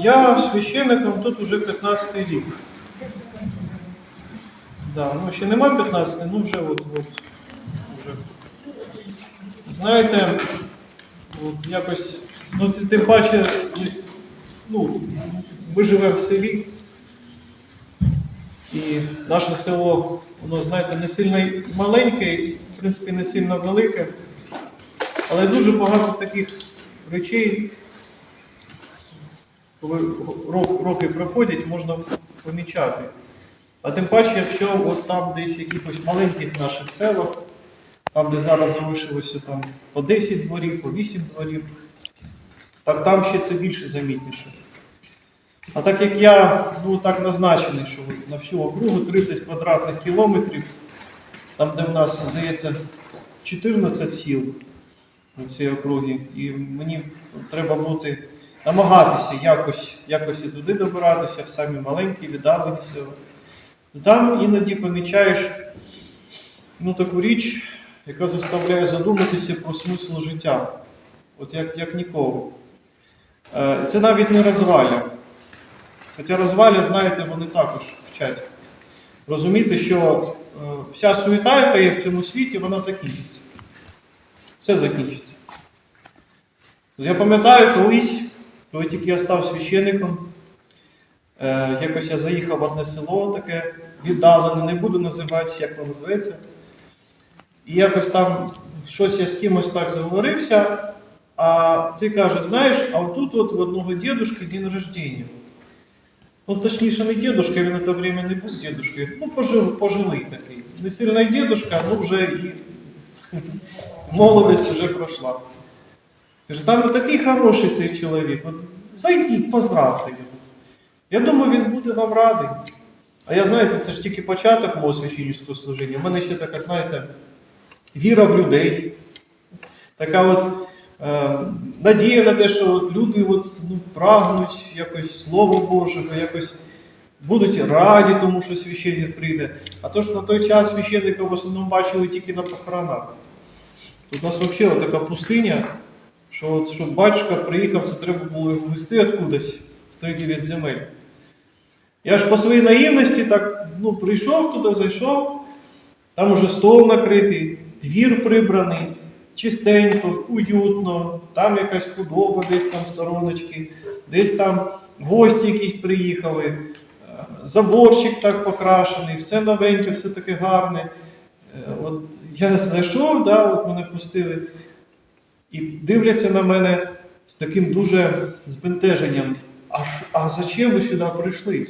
Я священником тут уже 15 рік. Да, ну ще нема 15, ну вже от, от вже. Знаєте, от якось, ну ти- тим паче, ну, ми живемо в селі, і наше село, воно, знаєте, не сильно маленьке, в принципі, не сильно велике, але дуже багато таких речей, коли роки проходять, можна помічати. А тим паче, якщо от там десь якихось маленьких наших селах, там, де зараз залишилося там по 10 дворів, по 8 дворів, так там ще це більше замітніше. А так як я ну, так назначений, що на всю округу 30 квадратних кілометрів, там, де в нас, здається, 14 сіл у цій округі, і мені треба бути, намагатися якось, якось і туди добиратися, в самі маленькі, віддалені села. Ну, Там іноді помічаєш ну, таку річ, яка заставляє задуматися про смисл життя. От як, як ніколи. Е, Це навіть не розваля. Хоча розваля, знаєте, вони також вчать. Розуміти, що е, вся суєта, яка є в цьому світі, вона закінчиться. Все закінчиться. Я пам'ятаю колись, коли тільки я став священником, е, якось я заїхав в одне село таке віддалене, не буду називати, як воно називається. І якось там щось я з кимось так заговорився, а цей каже, знаєш, а отут от в одного дідушки день рождения. Ну, точніше, не дедушка, він на те время не був дедушкою. Ну, пожив, пожилий такий. Не сильно й дедушка, ну вже і молодість вже пройшла. Каже, там такий хороший цей чоловік. От зайдіть, поздравте його. Я думаю, він буде вам радий. А я, знаєте, це ж тільки початок мого священницького служіння. У мене ще така, знаєте, віра в людей. Така от надія на те, що люди от, ну, прагнуть якось Слова Божого, якось будуть раді, тому що священник прийде. А то ж на той час священника в основному бачили тільки на похоронах. Тут у нас взагалі така пустиня, що от, щоб батюшка приїхав, це треба було його вести откудись тридев'ять земель. Я ж по своїй наївності так ну, прийшов туди, зайшов, там уже стол накритий, двір прибраний, чистенько, уютно, там якась худоба, десь там стороночки, десь там гості якісь приїхали, е, заборчик так покрашений, все новеньке, все таке гарне. Е, От я зайшов, да, от мене пустили, і дивляться на мене з таким дуже збентеженням. А, а зачем ви сюди прийшли?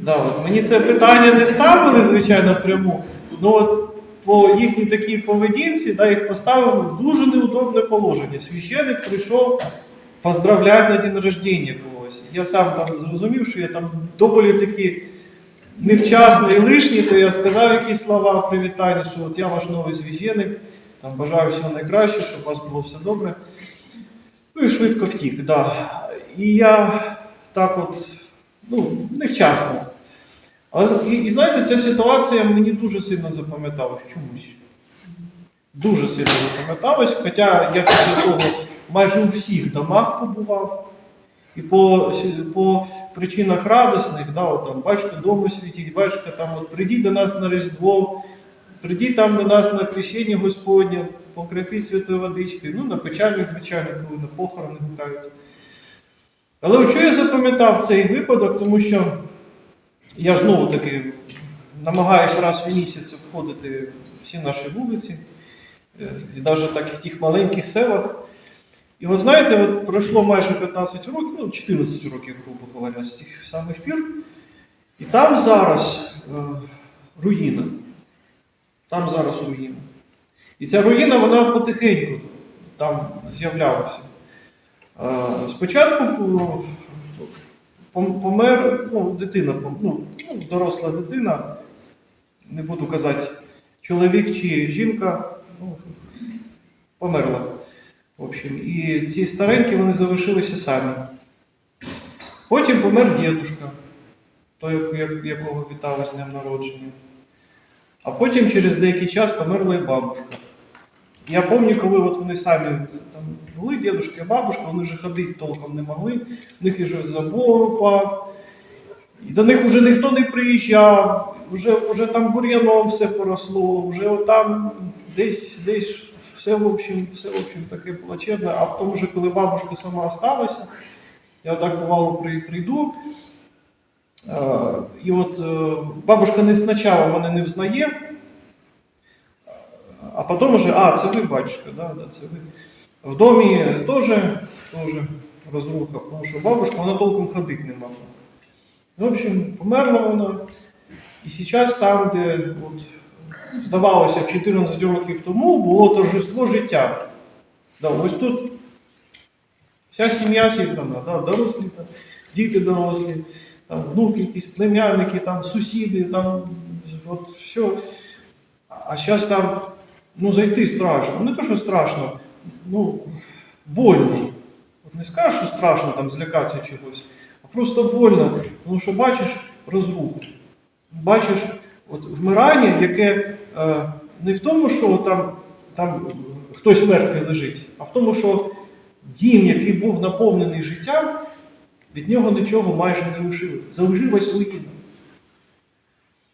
Да, от мені це питання не ставили, звичайно, пряму. Ну от по їхній такій поведінці, да, їх поставили в дуже неудобне положення. Священик прийшов поздравляти на день рождення когось. Я сам там зрозумів, що я там доволі таки невчасний і лишній, то я сказав якісь слова привітання, що от я ваш новий священик, там бажаю всього найкраще, щоб у вас було все добре. Ну і швидко втік. Да. І я так от, ну, невчасно. Але і, і знаєте, ця ситуація мені дуже сильно запам'яталась чомусь. Дуже сильно запам'яталась, хоча я після того майже у всіх домах побував. І по, по причинах радісних, да, от там, батько дому світить, батько там, от, прийдіть до нас на Різдво, прийдіть там до нас на крещення Господнє, покрити святою водичкою, ну, на печальних, звичайно, коли на похорони гукають. Але що я запам'ятав цей випадок, тому що я знову таки намагаюся раз в місяць обходити всі наші вулиці, е, і навіть так і в тих маленьких селах. І от знаєте, от пройшло майже 15 років, ну 14 років, грубо говоря, з тих самих пір. І там зараз е, руїна. Там зараз руїна. І ця руїна, вона потихеньку там з'являлася. Е, спочатку е, помер, ну, дитина, ну, ну, доросла дитина, не буду казати, чоловік чи жінка, ну, померла. В общем, і ці старенькі вони залишилися самі. Потім помер дідушка, той, якого вітали з днем народження. А потім через деякий час померла і бабушка. Я пам'ятаю, коли от вони самі там були, дідушка і бабушка, вони вже ходити толком не могли, в них і забор упав. І до них вже ніхто не приїжджав, вже, вже там бур'яном все поросло, вже отам десь, десь все, в общем, все, в общем, таке плачевне. А потім, вже, коли бабушка сама осталася, я так бувало прийду. е, І от е, бабушка не спочатку мене не взнає, а потім уже, а, це ви, батюшка, да, да, це ви. В домі теж розруха, тому що бабушка вона толком ходити не могла. В общем, померла вона. І зараз там, де от, здавалося, 14 років тому було торжество життя. Да, ось тут вся сім'я зібрана, да, дорослі, там, діти дорослі, там, внуки, якісь племянники, там, сусіди, там, от, все. А зараз там ну, зайти страшно. Ну, не то, що страшно, ну, больно. От не скажеш, що страшно там злякатися чогось, а просто больно, тому що бачиш розруху. Бачиш от вмирання, яке е, не в тому, що там, там хтось мертвий лежить, а в тому, що дім, який був наповнений життям, від нього нічого майже не лишилось. Залишилась руїна.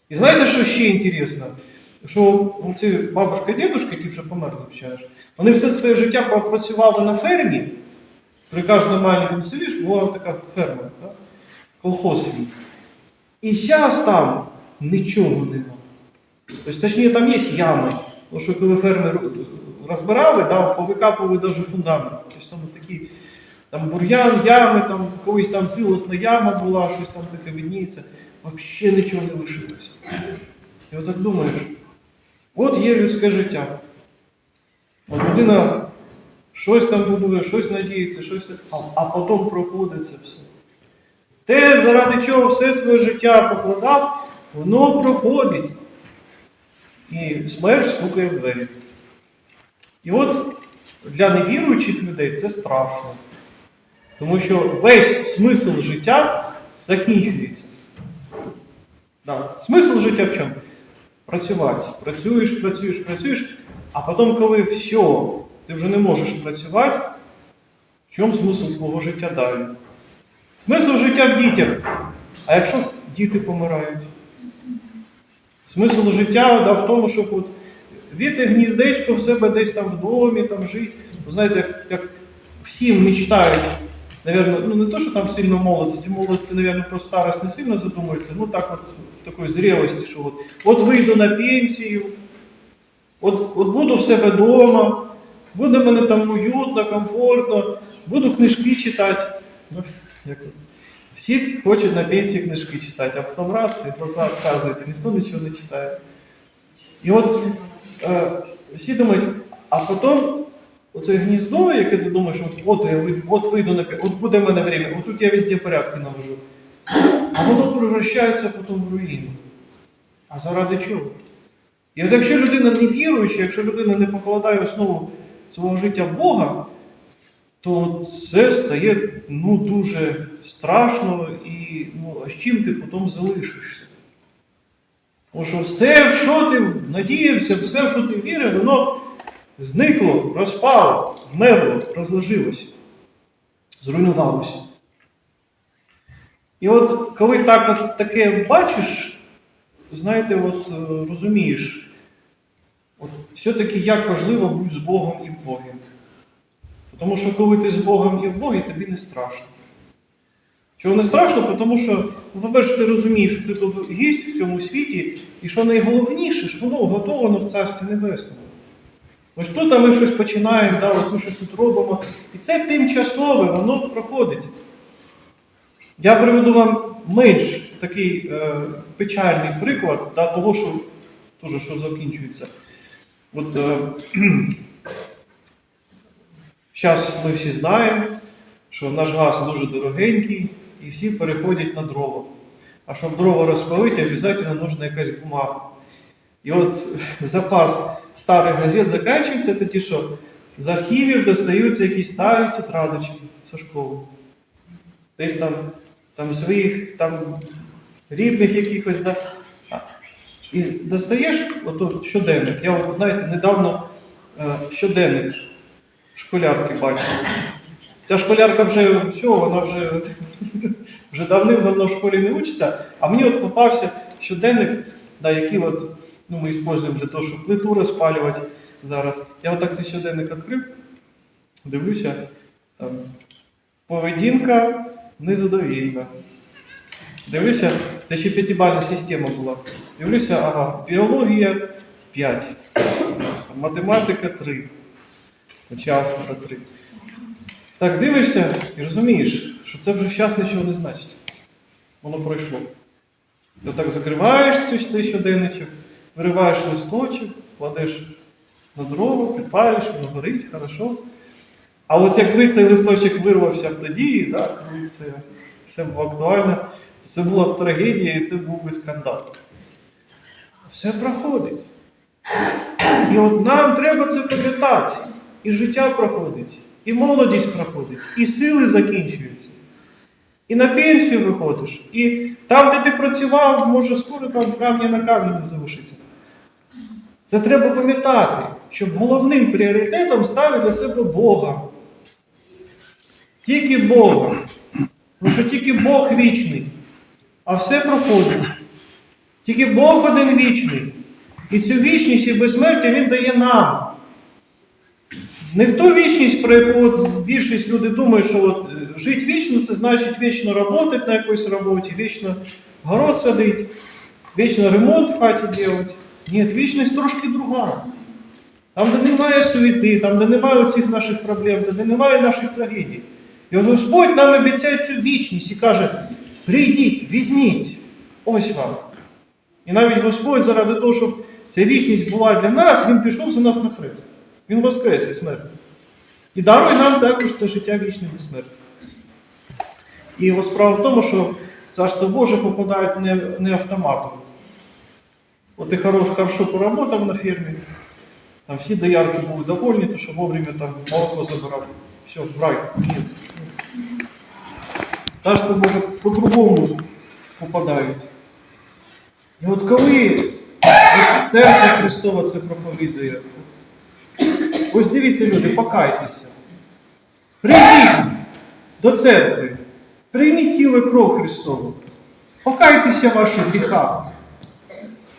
І знаєте, що ще інтересно? Що ці бабушка і дідушка, які вже померли, ж, вони все своє життя попрацювали на фермі. При кожному маленькому селі ж була така ферма? Колхоз свій. І зараз там нічого нема. Тобто, точніше, там є ями. Тому що коли фермер розбирали, да, повикапували навіть фундамент. Тобто там такі там бур'ян, ями, там колись там силосна яма була, щось там таке видніється. Взагалі нічого не лишилося. І отак думаєш, от є людське життя. От людина щось там будує, щось надіється, щось, а, а потім проходить це все. Те, заради чого все своє життя покладав, воно проходить. І смерть стукає в двері. І от для невіруючих людей це страшно. Тому що весь смисл життя закінчується. Да. Смисл життя в чому? Працювати. Працюєш, працюєш, працюєш, а потім, коли все, ти вже не можеш працювати, в чому смисл твого життя далі? Смисл життя в дітях. А якщо діти помирають? Смисл життя да, в тому, щоб от віти гніздечко в себе десь там в домі, там жити. Ви знаєте, як, як всім мечтають, наверное, ну не то, що там сильно молодості, молодості, наверное, про старость не сильно задумуються, ну так от в такої зрілості, що от, от вийду на пенсію, от, от буду в себе вдома, буде мене там уютно, комфортно, буду книжки читати. Всі хочуть на пенсії книжки читати, а потім раз і глаза відказують, і ніхто нічого не читає. І от е, всі думають, а потім оце гніздо, яке ти думаєш, от, от, от вийду на от буде в мене время, от тут я везде порядки навожу. А воно превращається потім в руїну. А заради чого? І от якщо людина не віруюча, якщо людина не покладає основу свого життя в Бога, то це стає ну, дуже страшно і ну, а з чим ти потім залишишся? Тому що все, в що ти надіявся, все, в що ти вірив, воно зникло, розпало, вмерло, розложилося, зруйнувалося. І от коли так от таке бачиш, знаєте, от е, розумієш, от все-таки як важливо бути з Богом і в Богі. Тому що коли ти з Богом і в Богі, тобі не страшно. Чого не страшно? Тому що, ну, по-перше, ти розумієш, що ти тут гість в цьому світі, і що найголовніше, що воно готовано в Царстві Небесному. Ось тут ми щось починаємо, да, от ми щось тут робимо. І це тимчасове, воно проходить. Я приведу вам менш такий е, печальний приклад да, того, що, того, що закінчується. От, е, Зараз ми всі знаємо, що наш газ дуже дорогенький, і всі переходять на дрова. А щоб дрова розпалити, обов'язково потрібна якась бумага. І от запас старих газет закінчується, тоді що з архівів достаються якісь старі тетрадочки зі школи. Десь там, там своїх там, рідних якихось. Да? І достаєш ото щоденник. Я от, знаєте, недавно е, щоденник школярки бачив. Ця школярка вже все, вона вже, вже давним-давно в школі не учиться, а мені от попався щоденник, да, який от, ну, ми використовуємо для того, щоб плиту розпалювати зараз. Я отак цей щоденник відкрив, дивлюся, там, поведінка незадовільна. Дивлюся, це ще п'ятибальна система була. Дивлюся, ага, біологія 5, математика 3, алгебра 3. Так дивишся і розумієш, що це вже зараз нічого не значить. Воно пройшло. Ти так закриваєш цей, щоденничок, вириваєш листочок, кладеш на дрова, підпалюєш, воно горить, хорошо. А от якби цей листочок вирвався б тоді, да, коли це все було актуально, то це була б трагедія і це був би скандал. Все проходить. І от нам треба це пам'ятати. І життя проходить, і молодість проходить, і сили закінчуються. І на пенсію виходиш. І там, де ти працював, може скоро там камні на камні не залишиться. Це треба пам'ятати, щоб головним пріоритетом ставити для себе Бога. Тільки Бога. Тому що тільки Бог вічний, а все проходить. Тільки Бог один вічний. І цю вічність і безсмертя Він дає нам. Не в ту вічність, про яку от більшість людей думають, що от е, жити вічно це значить вічно працювати на якоїсь роботі, вічно город садити, вічно ремонт в хаті робити. Ні, вічність трошки друга. Там, де немає суєти, там, де немає цих наших проблем, де немає наших трагедій. І Господь нам обіцяє цю вічність і каже: прийдіть, візьміть, ось вам. І навіть Господь заради того, щоб ця вічність була для нас, Він пішов за нас на хрест. Він воскрес і смерть. І дарує нам також це життя вічне безсмертя. І ось справа в тому, що в Царство Боже попадають не, не автоматом. От ти хорош, хорошо поработав на фермі, там всі доярки були довольні, то що вовремя там молоко забирав. Все, в рай. Ні. Царство Боже по-другому попадають. І от коли церква Христова це проповідує, ось дивіться, люди, покайтеся. Прийдіть до церкви, прийміть тіло кров Христову, покайтеся ваших гріхах.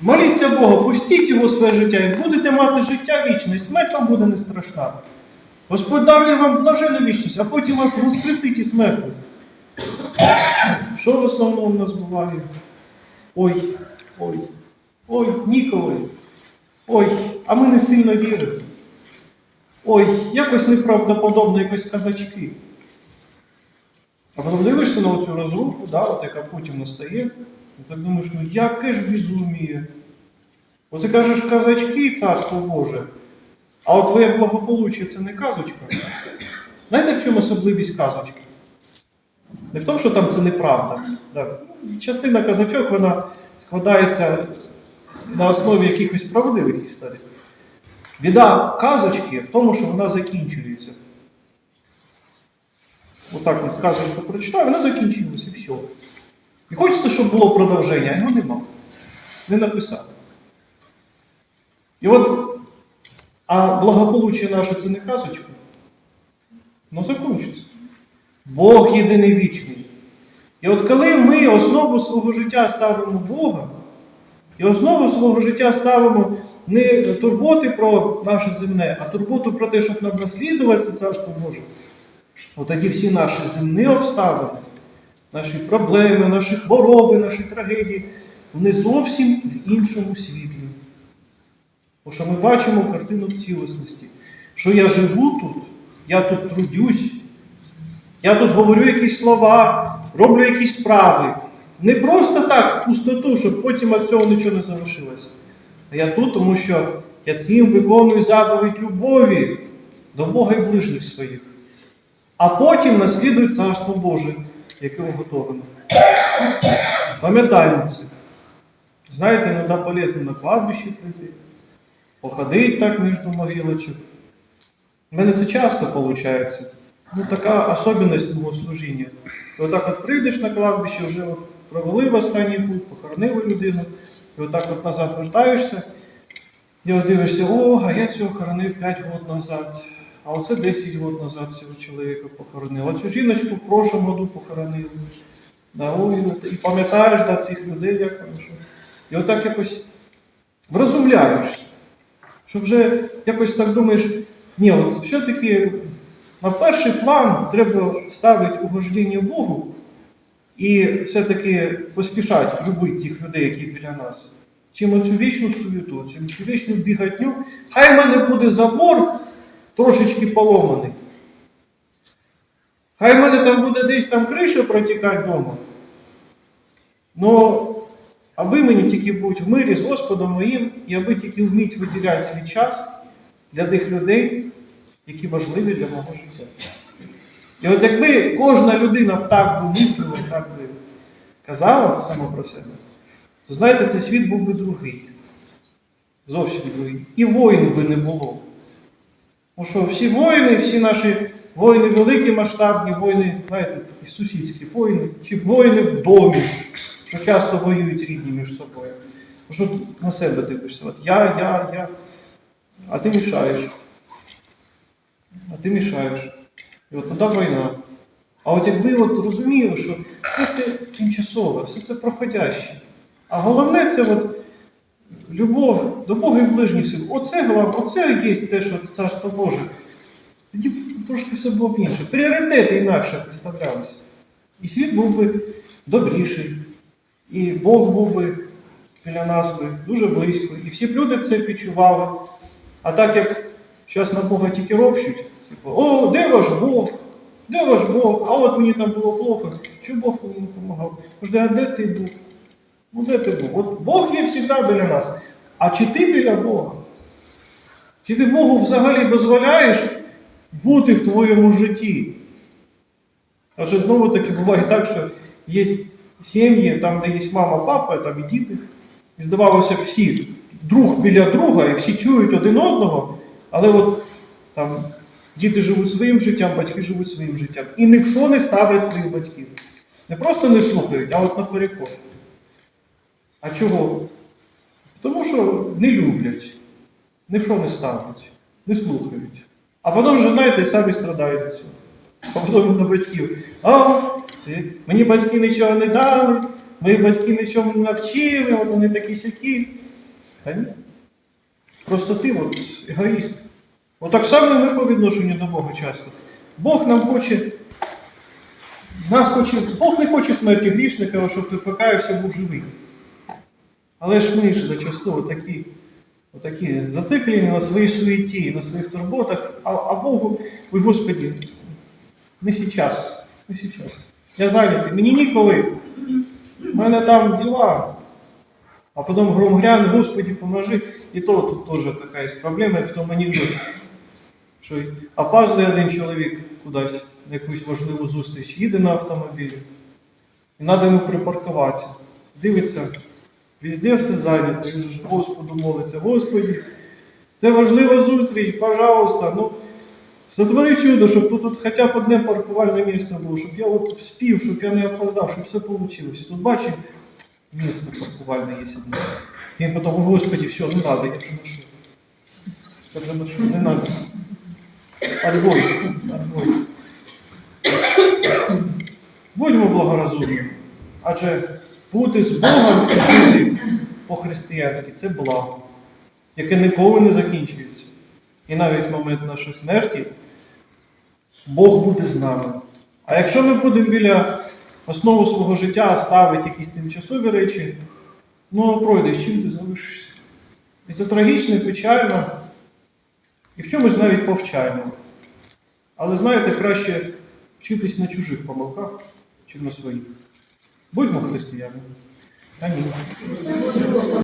Моліться Богу, пустіть його своє життя і будете мати життя вічне, смерть вам буде не страшна. Господь дарує вам блажену вічність, а потім вас воскресить і смерть. Що в основному в нас буває? Ой, ой, ой, ніколи. Ой, а ми не сильно віримо. Ой, якось неправдоподобно, якось казачки. А потім дивишся на цю розруху, да, от яка потім настає, і так думаєш, ну яке ж безуміє. От ти кажеш казачки, царство Боже, а от твоє благополуччя це не казочка. Знаєте, в чому особливість казочки? Не в тому, що там це неправда. Так. Частина казачок вона складається на основі якихось правдивих історій. Біда казочки в тому, що вона закінчується. Отак от казочку прочитав, вона закінчилася і все. І хочеться, щоб було продовження, а його нема. Не написав. І от, а благополуччя наше це не казочка. Ну, закінчиться. Бог єдиний вічний. І от коли ми основу свого життя ставимо Бога, і основу свого життя ставимо не турботи про наше земне, а турботу про те, щоб нам наслідувати це Царство Боже, от тоді всі наші земні обставини, наші проблеми, наші хвороби, наші трагедії, вони зовсім в іншому світлі. Бо що ми бачимо картину в цілісності, що я живу тут, я тут трудюсь, я тут говорю якісь слова, роблю якісь справи. Не просто так в пустоту, щоб потім від цього нічого не залишилося. А я тут, тому що я цим виконую заповідь любові до Бога і ближніх своїх. А потім наслідую Царство Боже, яке уготовано. Пам'ятаємо це. Знаєте, іноді полезно на кладбище прийти, походити так між могилочок. У мене це часто виходить. Ну, така особливість мого служіння. Отак от прийдеш на кладбище, вже провели в останній путь, похоронили людину, І отак от назад вертаєшся, і от дивишся, о, а я цього хоронив 5 років назад. А оце 10 років назад цього чоловіка похоронив. А цю жіночку в прошлому году похоронили. Да, ой, і пам'ятаєш да, цих людей, як що. І отак якось врозумляєшся. Що вже якось так думаєш, ні, от все-таки на перший план треба ставити угождення Богу і все-таки поспішати любити тих людей, які біля нас. Чим оцю вічну суєту, цю вічну бігатню, хай в мене буде забор трошечки поломаний. Хай в мене там буде десь там криша протікати вдома. Но аби мені тільки бути в мирі з Господом моїм, і аби тільки вміть виділяти свій час для тих людей, які важливі для мого життя. І от якби кожна людина так би мислила, так би казала сама про себе, то знаєте, цей світ був би другий. Зовсім другий. І воїн би не було. Тому що всі воїни, всі наші воїни великі, масштабні, воїни, знаєте, такі сусідські воїни, чи воїни в домі, що часто воюють рідні між собою. Тому що на себе дивишся. От я, я, я. А ти мішаєш. А ти мішаєш. І от тоді війна. А от якби от розуміли, що все це тимчасове, все це проходяще. А головне це от любов до Бога і ближніх сил. Оце головне, оце є те, що царство Боже. Тоді трошки все було б інше. Пріоритети інакше представлялися. І світ був би добріший, і Бог був би біля нас би дуже близько. І всі б люди це відчували. А так як зараз на Бога тільки ропщуть, о, де ваш Бог? Де ваш Бог? А от мені там було плохо. Чому Бог мені допомагав? Може, а де ти був? Ну де ти був? От Бог є завжди біля нас. А чи ти біля Бога? Чи ти Богу взагалі дозволяєш бути в твоєму житті? Адже знову таки буває так, що є сім'ї, там, де є мама, папа, там і діти. І здавалося б, всі друг біля друга, і всі чують один одного, але от там діти живуть своїм життям, батьки живуть своїм життям. І ні в що не ставлять своїх батьків. Не просто не слухають, а от наперекор. А чого? Тому що не люблять, ні в що не ставлять, не слухають. А потім вже, знаєте, самі страдають від цього. А потім на батьків. А, мені батьки нічого не дали, мої батьки нічого не навчили, от вони такі сякі. Та ні. Просто ти от егоїст. От так само ми по відношенню до Бога часто. Бог нам хоче. Нас хоче, Бог не хоче смерті грішника, а щоб ти покаявся, був живий. Але ж ми ж зачасту отакі, отакі зациклені на своїй суеті, на своїх турботах, а, а Богу, ой, Господі, не сейчас, не сейчас. Я зайнятий, мені ніколи. У мене там діла. А потім гром гряне, Господі, поможи. І то тут теж така є проблема, в тому анекдоті. Що опаздує один чоловік кудись на якусь важливу зустріч, їде на автомобілі. І треба йому припаркуватися. Дивиться, везде все зайнято. Він ж Господу молиться. Господі, це важлива зустріч, пожалуйста. Ну, сотвори чудо, щоб тут, тут хоча б одне паркувальне місце було, щоб я от вспів, щоб я не опоздав, щоб все вийшло. Тут бачив, місце паркувальне є одне. Він потім, «О, Господи, все, не треба, я вже ношу. Я вже ношу, не треба. Отбой, отбой. Будьмо благоразумні. Адже бути з Богом і жити по-християнськи це благо, яке ніколи не закінчується. І навіть в момент нашої смерті Бог буде з нами. А якщо ми будемо біля основи свого життя ставити якісь тимчасові речі, ну пройдеш, чим ти залишишся? І це трагічно, і печально, і в чомусь навіть повчаємо. Але знаєте, краще вчитись на чужих помилках, чим на своїх. Будьмо християнами. Амінь.